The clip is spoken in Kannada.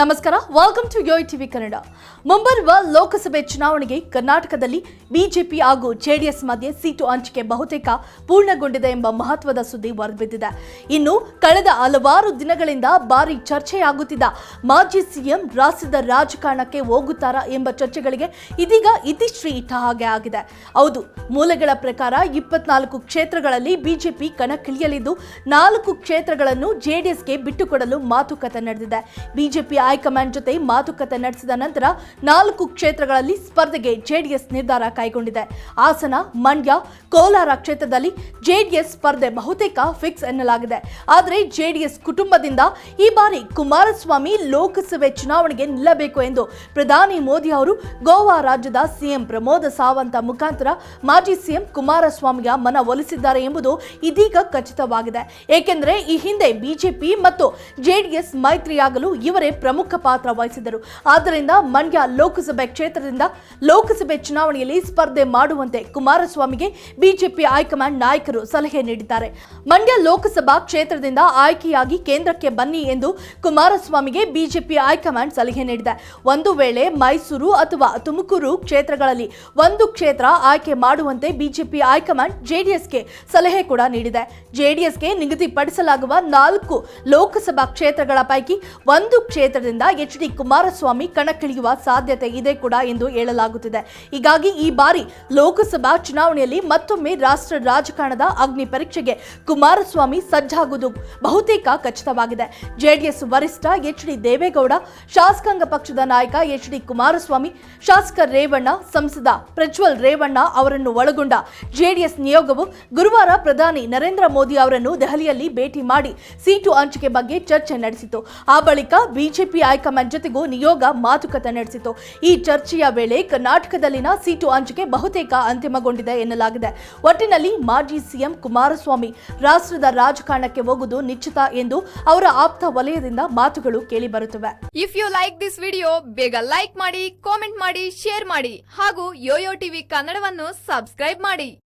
ನಮಸ್ಕಾರ welcome to yoyo TV Kannada ಮುಂಬರುವ ಲೋಕಸಭೆ ಚುನಾವಣೆಗೆ ಕರ್ನಾಟಕದಲ್ಲಿ ಬಿಜೆಪಿ ಹಾಗೂ ಜೆಡಿಎಸ್ ಮಧ್ಯೆ ಸೀಟು ಹಂಚಿಕೆ ಬಹುತೇಕ ಪೂರ್ಣಗೊಂಡಿದೆ ಎಂಬ ಮಹತ್ವದ ಸುದ್ದಿ ಹೊರಬಿದ್ದಿದೆ. ಇನ್ನು ಕಳೆದ ಹಲವಾರು ದಿನಗಳಿಂದ ಭಾರಿ ಚರ್ಚೆಯಾಗುತ್ತಿದ್ದ ಮಾಜಿ ಸಿಎಂ ರಾಜ್ಯದ ರಾಜಕಾರಣಕ್ಕೆ ಹೋಗುತ್ತಾರಾ ಎಂಬ ಚರ್ಚೆಗಳಿಗೆ ಇದೀಗ ಇತಿಶ್ರೀ ಇಟ್ಟ ಹಾಗೆ ಆಗಿದೆ. ಹೌದು, ಮೂಲಗಳ ಪ್ರಕಾರ ಇಪ್ಪತ್ನಾಲ್ಕು ಕ್ಷೇತ್ರಗಳಲ್ಲಿ ಬಿಜೆಪಿ ಕಣಕ್ಕಿಳಿಯಲಿದ್ದು ನಾಲ್ಕು ಕ್ಷೇತ್ರಗಳನ್ನು ಜೆಡಿಎಸ್ಗೆ ಬಿಟ್ಟುಕೊಡಲು ಮಾತುಕತೆ ನಡೆದಿದೆ. ಬಿಜೆಪಿ ಹೈಕಮಾಂಡ್ ಜೊತೆ ಮಾತುಕತೆ ನಡೆಸಿದ ನಂತರ ನಾಲ್ಕು ಕ್ಷೇತ್ರಗಳಲ್ಲಿ ಸ್ಪರ್ಧೆಗೆ ಜೆಡಿಎಸ್ ನಿರ್ಧಾರ ಕೈಗೊಂಡಿದೆ. ಹಾಸನ, ಮಂಡ್ಯ, ಕೋಲಾರ ಕ್ಷೇತ್ರದಲ್ಲಿ ಜೆಡಿಎಸ್ ಸ್ಪರ್ಧೆ ಬಹುತೇಕ ಫಿಕ್ಸ್ ಎನ್ನಲಾಗಿದೆ. ಆದರೆ ಜೆಡಿಎಸ್ ಕುಟುಂಬದಿಂದ ಈ ಬಾರಿ ಕುಮಾರಸ್ವಾಮಿ ಲೋಕಸಭೆ ಚುನಾವಣೆಗೆ ನಿಲ್ಲಬೇಕು ಎಂದು ಪ್ರಧಾನಿ ಮೋದಿ ಅವರು ಗೋವಾ ರಾಜ್ಯದ ಸಿಎಂ ಪ್ರಮೋದ ಸಾವಂತ ಮುಖಾಂತರ ಮಾಜಿ ಸಿಎಂ ಕುಮಾರಸ್ವಾಮಿಯ ಮನವೊಲಿಸಿದ್ದಾರೆ ಎಂಬುದು ಇದೀಗ ಖಚಿತವಾಗಿದೆ. ಏಕೆಂದರೆ ಈ ಹಿಂದೆ ಬಿಜೆಪಿ ಮತ್ತು ಜೆಡಿಎಸ್ ಮೈತ್ರಿಯಾಗಲು ಇವರೇ ಪ್ರಮುಖ ಪಾತ್ರ ವಹಿಸಿದರು ಆದ್ದರಿಂದ ಮಂಡ್ಯ ಲೋಕಸಭೆ ಕ್ಷೇತ್ರದಿಂದ ಲೋಕಸಭೆ ಚುನಾವಣೆಯಲ್ಲಿ ಸ್ಪರ್ಧೆ ಮಾಡುವಂತೆ ಕುಮಾರಸ್ವಾಮಿಗೆ ಬಿಜೆಪಿ ಹೈಕಮಾಂಡ್ ನಾಯಕರು ಸಲಹೆ ನೀಡಿದ್ದಾರೆ. ಮಂಡ್ಯ ಲೋಕಸಭಾ ಕ್ಷೇತ್ರದಿಂದ ಆಯ್ಕೆಯಾಗಿ ಕೇಂದ್ರಕ್ಕೆ ಬನ್ನಿ ಎಂದು ಕುಮಾರಸ್ವಾಮಿಗೆ ಬಿಜೆಪಿ ಹೈಕಮಾಂಡ್ ಸಲಹೆ ನೀಡಿದೆ. ಒಂದು ವೇಳೆ ಮೈಸೂರು ಅಥವಾ ತುಮಕೂರು ಕ್ಷೇತ್ರಗಳಲ್ಲಿ ಒಂದು ಕ್ಷೇತ್ರ ಆಯ್ಕೆ ಮಾಡುವಂತೆ ಬಿಜೆಪಿ ಹೈಕಮಾಂಡ್ ಜೆಡಿಎಸ್ಗೆ ಸಲಹೆ ಕೂಡ ನೀಡಿದೆ. ಜೆಡಿಎಸ್ಗೆ ನಿಗದಿಪಡಿಸಲಾಗುವ ನಾಲ್ಕು ಲೋಕಸಭಾ ಕ್ಷೇತ್ರಗಳ ಪೈಕಿ ಒಂದು ಕ್ಷೇತ್ರದಿಂದ ಎಚ್ ಡಿ ಕುಮಾರಸ್ವಾಮಿ ಕಣಕ್ಕಿಳಿಯುವ ಸಾಧ್ಯತೆ ಇದೆ ಕೂಡ ಎಂದು ಹೇಳಲಾಗುತ್ತಿದೆ. ಹೀಗಾಗಿ ಈ ಬಾರಿ ಲೋಕಸಭಾ ಚುನಾವಣೆಯಲ್ಲಿ ಮತ್ತೊಮ್ಮೆ ರಾಷ್ಟ್ರ ರಾಜಕಾರಣದ ಅಗ್ನಿ ಪರೀಕ್ಷೆಗೆ ಕುಮಾರಸ್ವಾಮಿ ಸಜ್ಜಾಗುವುದು ಬಹುತೇಕ ಖಚಿತವಾಗಿದೆ. ಜೆಡಿಎಸ್ ವರಿಷ್ಠ ಎಚ್ ಡಿ ದೇವೇಗೌಡ, ಶಾಸಕಾಂಗ ಪಕ್ಷದ ನಾಯಕ ಎಚ್ ಡಿ ಕುಮಾರಸ್ವಾಮಿ, ಶಾಸಕ ರೇವಣ್ಣ, ಸಂಸದ ಪ್ರಜ್ವಲ್ ರೇವಣ್ಣ ಅವರನ್ನು ಒಳಗೊಂಡ ಜೆಡಿಎಸ್ ನಿಯೋಗವು ಗುರುವಾರ ಪ್ರಧಾನಿ ನರೇಂದ್ರ ಮೋದಿ ಅವರನ್ನು ದೆಹಲಿಯಲ್ಲಿ ಭೇಟಿ ಮಾಡಿ ಸೀಟು ಹಂಚಿಕೆ ಬಗ್ಗೆ ಚರ್ಚೆ ನಡೆಸಿತು. ಆ ಬಳಿಕ ಬಿಜೆಪಿ ಹೈಕಮಾಂಡ್ ಜೊತೆಗೂ ನಿಯೋಗ ಮಾತುಕತೆ ನಡೆಸಿತು. ಈ ಚರ್ಚೆಯ ವೇಳೆ ಕರ್ನಾಟಕದಲ್ಲಿನ ಸೀಟು ಹಂಚಿಕೆ ಬಹುತೇಕ ಅಂತಿಮಗೊಂಡಿದೆ ಎನ್ನಲಾಗಿದೆ. ಒಟ್ಟಿನಲ್ಲಿ ಮಾಜಿ ಸಿಎಂ ಕುಮಾರಸ್ವಾಮಿ ರಾಷ್ಟ್ರದ ರಾಜಕಾರಣಕ್ಕೆ ಹೋಗುವುದು ನಿಶ್ಚಿತ ಎಂದು ಅವರ ಆಪ್ತ ವಲಯದಿಂದ ಮಾತುಗಳು ಕೇಳಿಬರುತ್ತಿವೆ. If you like this video ಬೇಗ ಲೈಕ್ ಮಾಡಿ ಕಾಮೆಂಟ್ ಮಾಡಿ ಶೇರ್ ಮಾಡಿ ಹಾಗೂ ಯೋಯೋ ಟಿವಿ ಕನ್ನಡವನ್ನು ಸಬ್ಸ್ಕ್ರೈಬ್ ಮಾಡಿ.